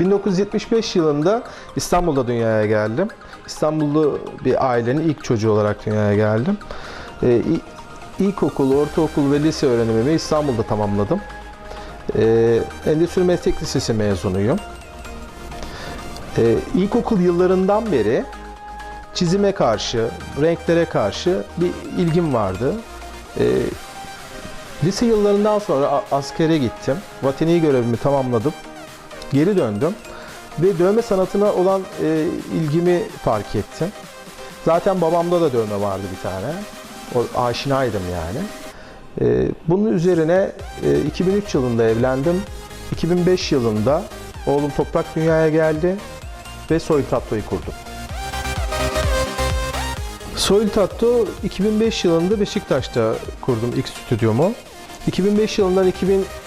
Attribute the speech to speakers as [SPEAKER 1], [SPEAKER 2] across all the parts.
[SPEAKER 1] 1975 yılında İstanbul'da dünyaya geldim. İstanbullu bir ailenin ilk çocuğu olarak dünyaya geldim. İ- İlkokul, ortaokul ve lise öğrenimimi İstanbul'da tamamladım. Ee, Endüstri Meslek Lisesi mezunuyum. Ee, ilkokul yıllarından beri çizime karşı, renklere karşı bir ilgim vardı. Ee, lise yıllarından sonra askere gittim. Vatani görevimi tamamladım. Geri döndüm ve dövme sanatına olan e, ilgimi fark ettim. Zaten babamda da dövme vardı bir tane. O aşinaydım yani. E, bunun üzerine e, 2003 yılında evlendim. 2005 yılında oğlum Toprak dünyaya geldi ve Soil Tatto'yu kurdum. Soil Tattoo 2005 yılında Beşiktaş'ta kurdum ilk stüdyomu. 2005 yılından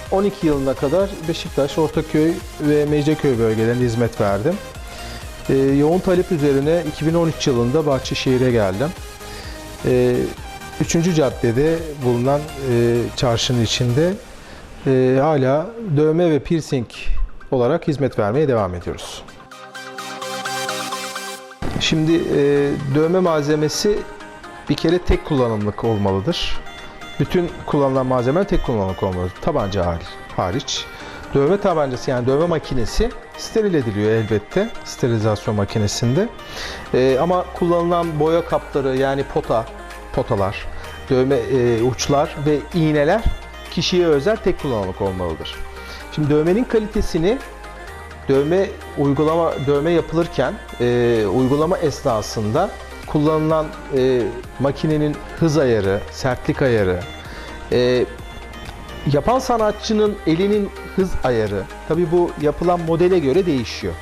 [SPEAKER 1] 2012 yılına kadar Beşiktaş, Ortaköy ve Mecidiyeköy bölgelerinde hizmet verdim. Ee, yoğun talep üzerine 2013 yılında Bahçeşehir'e geldim. Ee, 3. caddede bulunan e, çarşının içinde e, hala dövme ve piercing olarak hizmet vermeye devam ediyoruz. Şimdi e, dövme malzemesi bir kere tek kullanımlık olmalıdır. Bütün kullanılan malzemeler tek kullanımlık olmalıdır. Tabanca hariç. Dövme tabancası yani dövme makinesi steril ediliyor elbette sterilizasyon makinesinde. E, ama kullanılan boya kapları yani pota, potalar, dövme e, uçlar ve iğneler kişiye özel tek kullanımlık olmalıdır. Şimdi dövmenin kalitesini dövme uygulama dövme yapılırken e, uygulama esnasında kullanılan e, makinenin hız ayarı, sertlik ayarı, e, yapan sanatçının elinin hız ayarı, tabi bu yapılan modele göre değişiyor.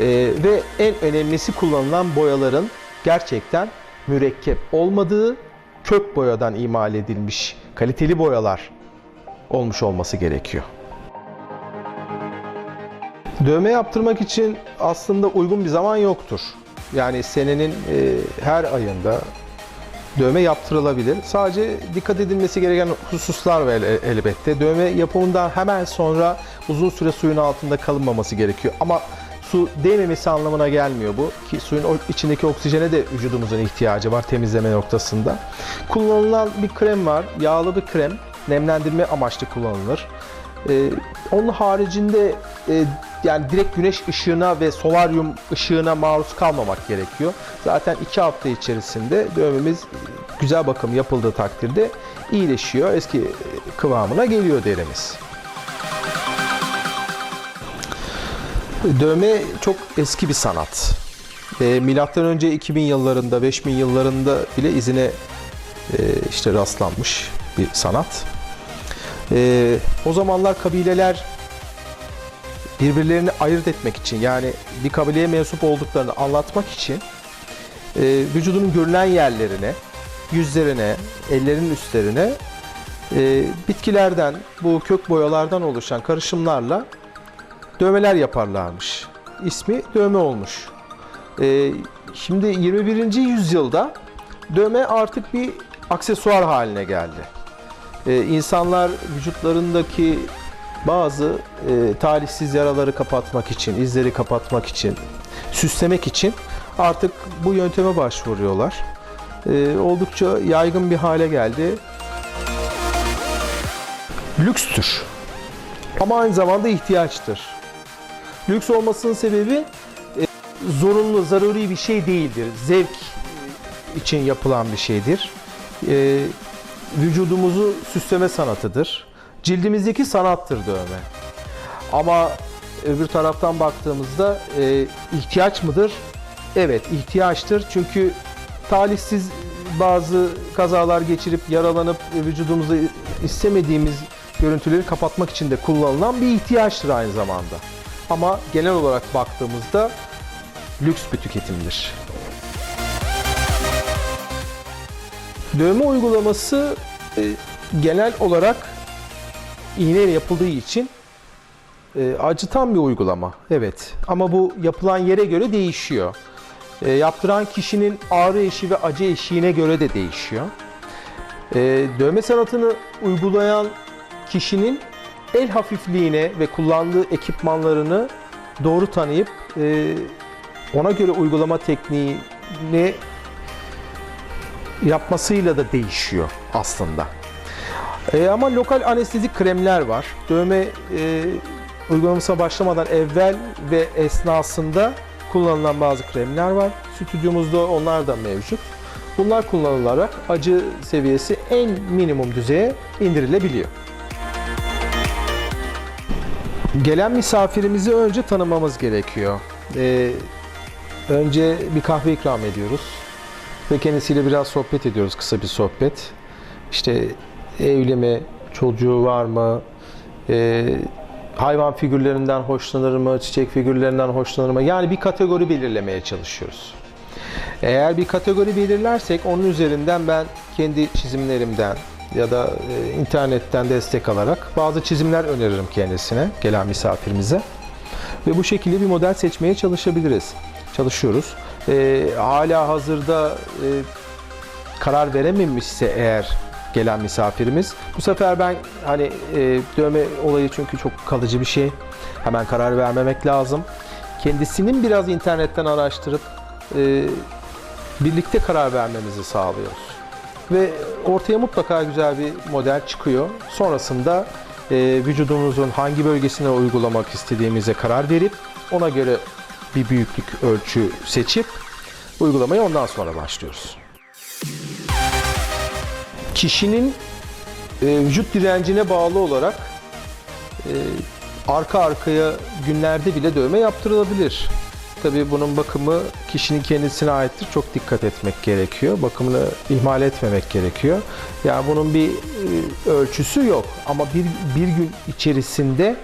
[SPEAKER 1] E, ve en önemlisi kullanılan boyaların gerçekten mürekkep olmadığı, kök boyadan imal edilmiş kaliteli boyalar olmuş olması gerekiyor. Dövme yaptırmak için aslında uygun bir zaman yoktur. Yani senenin e, her ayında dövme yaptırılabilir. Sadece dikkat edilmesi gereken hususlar var el- elbette. Dövme yapımından hemen sonra uzun süre suyun altında kalınmaması gerekiyor. Ama su değmemesi anlamına gelmiyor bu. Ki suyun içindeki oksijene de vücudumuzun ihtiyacı var temizleme noktasında. Kullanılan bir krem var. Yağlı bir krem. Nemlendirme amaçlı kullanılır. Ee, onun haricinde e, yani direkt güneş ışığına ve solaryum ışığına maruz kalmamak gerekiyor. Zaten iki hafta içerisinde dövmemiz güzel bakım yapıldığı takdirde iyileşiyor. Eski kıvamına geliyor derimiz. Dövme çok eski bir sanat. E, milattan önce 2000 yıllarında, 5000 yıllarında bile izine e, işte rastlanmış bir sanat. Ee, o zamanlar kabileler birbirlerini ayırt etmek için yani bir kabileye mensup olduklarını anlatmak için e, vücudunun görünen yerlerine, yüzlerine, ellerin üstlerine e, bitkilerden, bu kök boyalardan oluşan karışımlarla dövmeler yaparlarmış. İsmi dövme olmuş. E, şimdi 21. yüzyılda dövme artık bir aksesuar haline geldi e, insanlar vücutlarındaki bazı e, talihsiz yaraları kapatmak için, izleri kapatmak için, süslemek için artık bu yönteme başvuruyorlar. E, oldukça yaygın bir hale geldi. Lükstür. Ama aynı zamanda ihtiyaçtır. Lüks olmasının sebebi e, zorunlu, zaruri bir şey değildir. Zevk için yapılan bir şeydir. E, vücudumuzu süsleme sanatıdır. Cildimizdeki sanattır dövme. Ama öbür taraftan baktığımızda e, ihtiyaç mıdır? Evet ihtiyaçtır. Çünkü talihsiz bazı kazalar geçirip yaralanıp vücudumuzu istemediğimiz görüntüleri kapatmak için de kullanılan bir ihtiyaçtır aynı zamanda. Ama genel olarak baktığımızda lüks bir tüketimdir. Dövme uygulaması e, genel olarak iğneyle yapıldığı için e, acıtan bir uygulama. Evet. Ama bu yapılan yere göre değişiyor. E, yaptıran kişinin ağrı eşiği ve acı eşiğine göre de değişiyor. E, dövme sanatını uygulayan kişinin el hafifliğine ve kullandığı ekipmanlarını doğru tanıyıp e, ona göre uygulama tekniğini yapmasıyla da değişiyor aslında. E, ama lokal anestezik kremler var. Dövme e, uygulamasına başlamadan evvel ve esnasında kullanılan bazı kremler var. Stüdyomuzda onlar da mevcut. Bunlar kullanılarak acı seviyesi en minimum düzeye indirilebiliyor. Gelen misafirimizi önce tanımamız gerekiyor. Ee, önce bir kahve ikram ediyoruz ve kendisiyle biraz sohbet ediyoruz, kısa bir sohbet. İşte evli mi, çocuğu var mı, Ee, hayvan figürlerinden hoşlanır mı, çiçek figürlerinden hoşlanır mı? Yani bir kategori belirlemeye çalışıyoruz. Eğer bir kategori belirlersek onun üzerinden ben kendi çizimlerimden ya da e, internetten destek alarak bazı çizimler öneririm kendisine, gelen misafirimize. Ve bu şekilde bir model seçmeye çalışabiliriz. Çalışıyoruz. E, hala hazırda e, karar verememişse eğer gelen misafirimiz bu sefer ben hani e, dövme olayı çünkü çok kalıcı bir şey. Hemen karar vermemek lazım. Kendisinin biraz internetten araştırıp e, birlikte karar vermemizi sağlıyoruz. Ve ortaya mutlaka güzel bir model çıkıyor. Sonrasında e, vücudumuzun hangi bölgesine uygulamak istediğimize karar verip ona göre bir büyüklük ölçü seçip uygulamaya ondan sonra başlıyoruz. Kişinin e, vücut direncine bağlı olarak e, arka arkaya günlerde bile dövme yaptırılabilir. Tabii bunun bakımı kişinin kendisine aittir. Çok dikkat etmek gerekiyor. Bakımını ihmal etmemek gerekiyor. Yani bunun bir e, ölçüsü yok. Ama bir, bir gün içerisinde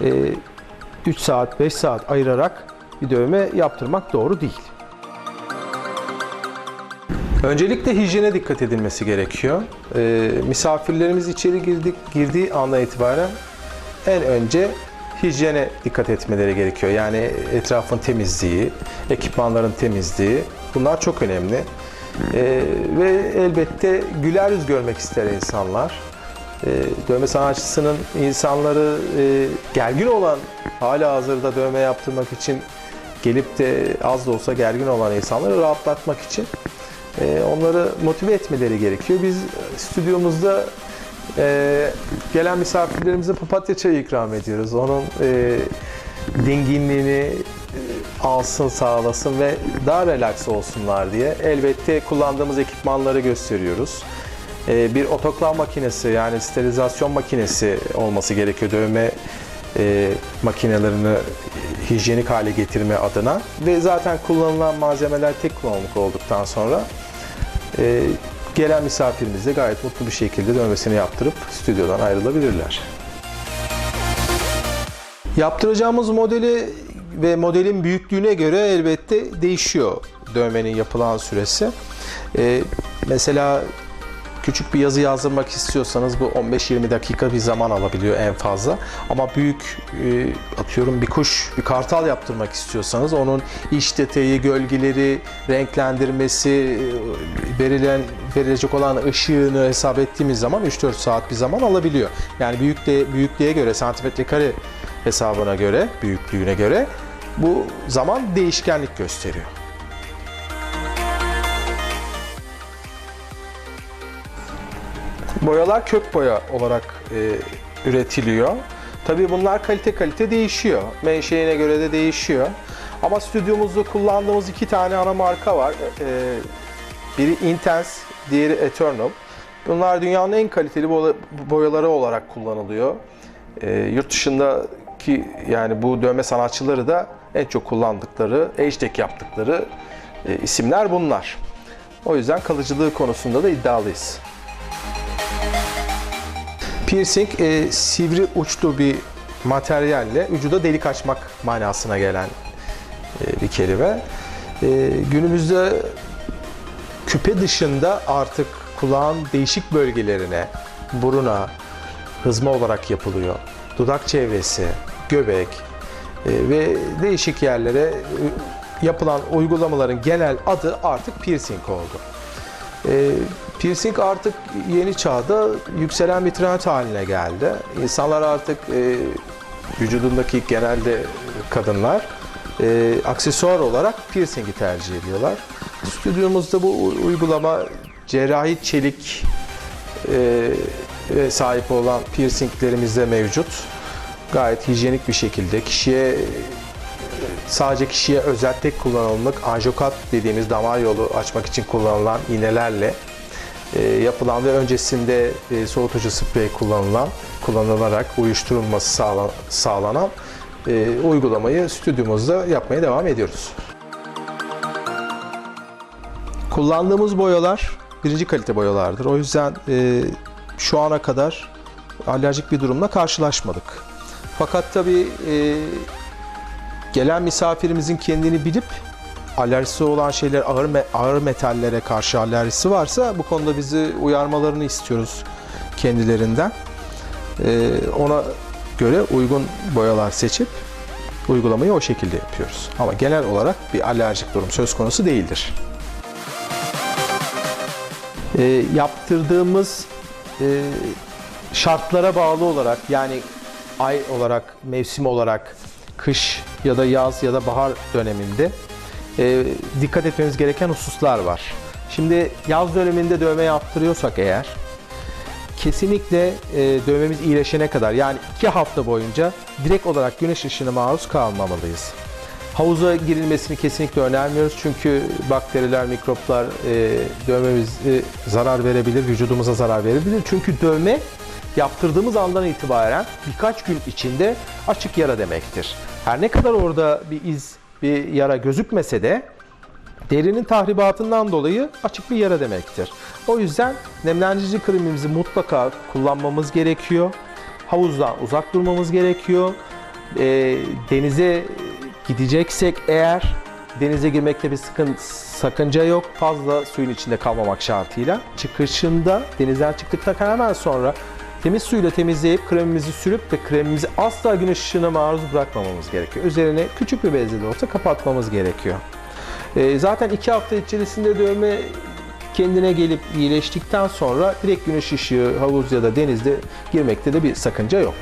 [SPEAKER 1] e, 3 saat, 5 saat ayırarak bir dövme yaptırmak doğru değil. Öncelikle hijyene dikkat edilmesi gerekiyor. Ee, misafirlerimiz içeri girdik, girdiği andan itibaren en önce hijyene dikkat etmeleri gerekiyor. Yani etrafın temizliği, ekipmanların temizliği bunlar çok önemli. Ee, ve elbette güler yüz görmek ister insanlar. Ee, dövme sanatçısının insanları e, gergin olan, hala hazırda dövme yaptırmak için gelip de az da olsa gergin olan insanları rahatlatmak için e, onları motive etmeleri gerekiyor. Biz stüdyomuzda e, gelen misafirlerimize papatya çayı ikram ediyoruz. Onun e, dinginliğini e, alsın, sağlasın ve daha relax olsunlar diye. Elbette kullandığımız ekipmanları gösteriyoruz. E, bir otoklav makinesi yani sterilizasyon makinesi olması gerekiyor dövme e, makinelerini hijyenik hale getirme adına ve zaten kullanılan malzemeler tek kullanımlık olduktan sonra e, gelen misafirimiz de gayet mutlu bir şekilde dövmesini yaptırıp stüdyodan ayrılabilirler. Yaptıracağımız modeli ve modelin büyüklüğüne göre elbette değişiyor dövmenin yapılan süresi. E, mesela küçük bir yazı yazdırmak istiyorsanız bu 15-20 dakika bir zaman alabiliyor en fazla. Ama büyük e, atıyorum bir kuş, bir kartal yaptırmak istiyorsanız onun iç detayı, gölgeleri, renklendirmesi, e, verilen verilecek olan ışığını hesap ettiğimiz zaman 3-4 saat bir zaman alabiliyor. Yani büyüklüğe, büyüklüğe göre santimetre kare hesabına göre, büyüklüğüne göre bu zaman değişkenlik gösteriyor. Boyalar kök boya olarak e, üretiliyor. Tabii bunlar kalite kalite değişiyor. Menşeine göre de değişiyor. Ama stüdyomuzda kullandığımız iki tane ana marka var. E, biri Intense, diğeri Eternal. Bunlar dünyanın en kaliteli boya- boyaları olarak kullanılıyor. E, yurt dışındaki yani bu dövme sanatçıları da en çok kullandıkları, hashtag yaptıkları e, isimler bunlar. O yüzden kalıcılığı konusunda da iddialıyız. Piercing e, sivri uçlu bir materyalle vücuda delik açmak manasına gelen e, bir kelime. E, günümüzde küpe dışında artık kulağın değişik bölgelerine, buruna hızma olarak yapılıyor. Dudak çevresi, göbek e, ve değişik yerlere e, yapılan uygulamaların genel adı artık piercing oldu. E, piercing artık yeni çağda yükselen bir trend haline geldi. İnsanlar artık e, vücudundaki genelde kadınlar e, aksesuar olarak piercingi tercih ediyorlar. Stüdyomuzda bu uygulama cerrahi çelik e, sahip olan piercinglerimiz de mevcut. Gayet hijyenik bir şekilde kişiye sadece kişiye özel tek kullanımlık anjokat dediğimiz damar yolu açmak için kullanılan iğnelerle e, yapılan ve öncesinde e, soğutucu sprey kullanılan kullanılarak uyuşturulması sağla- sağlanan e, uygulamayı stüdyomuzda yapmaya devam ediyoruz. Kullandığımız boyalar birinci kalite boyalardır. O yüzden e, şu ana kadar alerjik bir durumla karşılaşmadık. Fakat tabii e, gelen misafirimizin kendini bilip alerjisi olan şeyler ağır me- ağır metallere karşı alerjisi varsa bu konuda bizi uyarmalarını istiyoruz kendilerinden. E, ona göre uygun boyalar seçip uygulamayı o şekilde yapıyoruz. Ama genel olarak bir alerjik durum söz konusu değildir. E, yaptırdığımız e, şartlara bağlı olarak yani ay olarak, mevsim olarak kış ya da yaz ya da bahar döneminde e, dikkat etmemiz gereken hususlar var. Şimdi yaz döneminde dövme yaptırıyorsak eğer kesinlikle e, dövmemiz iyileşene kadar yani iki hafta boyunca direkt olarak güneş ışığına maruz kalmamalıyız. Havuza girilmesini kesinlikle önermiyoruz çünkü bakteriler, mikroplar e, dövmemize zarar verebilir, vücudumuza zarar verebilir. Çünkü dövme yaptırdığımız andan itibaren birkaç gün içinde açık yara demektir. Her ne kadar orada bir iz, bir yara gözükmese de derinin tahribatından dolayı açık bir yara demektir. O yüzden nemlendirici kremimizi mutlaka kullanmamız gerekiyor. Havuzdan uzak durmamız gerekiyor. E, denize gideceksek eğer denize girmekte bir sıkın, sakınca yok. Fazla suyun içinde kalmamak şartıyla. Çıkışında denizden çıktıktan hemen sonra temiz suyla temizleyip kremimizi sürüp ve kremimizi asla güneş ışığına maruz bırakmamamız gerekiyor. Üzerine küçük bir bezle de olsa kapatmamız gerekiyor. Ee, zaten iki hafta içerisinde dövme kendine gelip iyileştikten sonra direkt güneş ışığı havuz ya da denizde girmekte de bir sakınca yok.